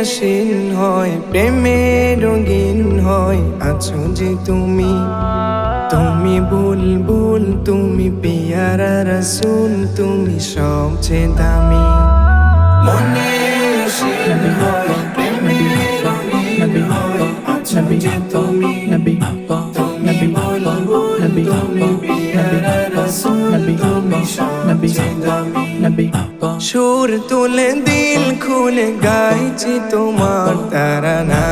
আসীন হয়, প্রেমে রঙিন হয়। আছো যে তুমি তুমি বুলবুল, তুমি পিয়ারা রসুল, তুমি সবচেয়ে দামি। মনে আসীন হয়, প্রেমে রঙিন হয়। আছো যে তুমি তুমি তুমি সুর তুলে দিল খুলে গাইছি তোমার তারা না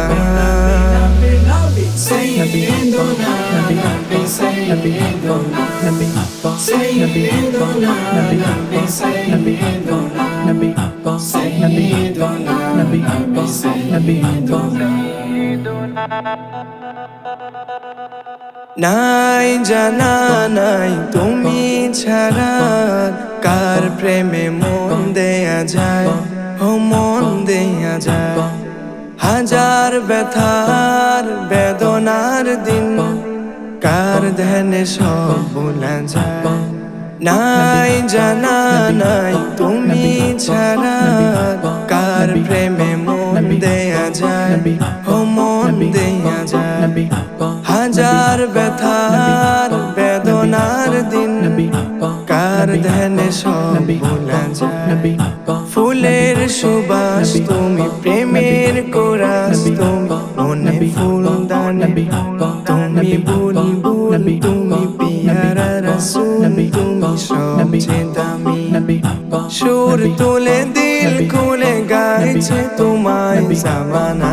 নাই, জানা নাই, তুমি ছাড়া কার প্রেমে মন দেয়া যায়? ও, মন দেয়া যায়। হাজার ব্যথার বেদনার দিন, কার ধ্যানে সব ভোলা যায়? নাই, জানা নাই, তুমি ছাড়া কার প্রেমে মন দেয়া যায়? ব্যথার বেদনার দিন। কার ধ্যানে সব ভোলা যায়? ফুলের সুবাস তুমি প্রেমের কোরাস। তুমি মনে ফুল দানে। তুমি বুলবুল তুমি পিয়ারা রসুল তুমি সবচেয়ে দামি। সুর তুলে দিল খুলে গাইছে তোমায় জামানা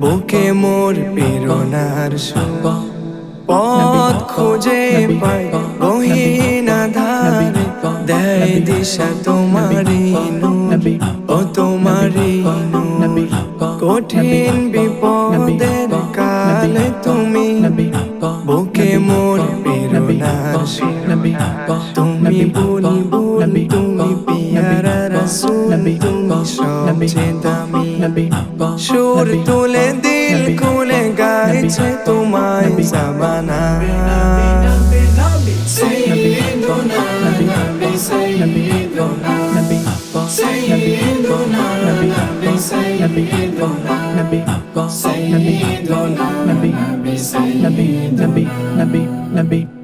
বুকে মোর প্রেরণার পথ খুঁজে পাই গহীনা ধারে দেয় দিশা তোমারি ও তোমারি কঠিন বিপদের কালে তুমি বুকে মোর প্রেরণার তুমি তুমি পিয়ারা তুমি সবচেয়ে দামি সুর তুলে দিল খুলে গাইছে তোমায় জামানা Nabi, Nabi, Nabi, Nabi, Nabi, Nabi, Nabi,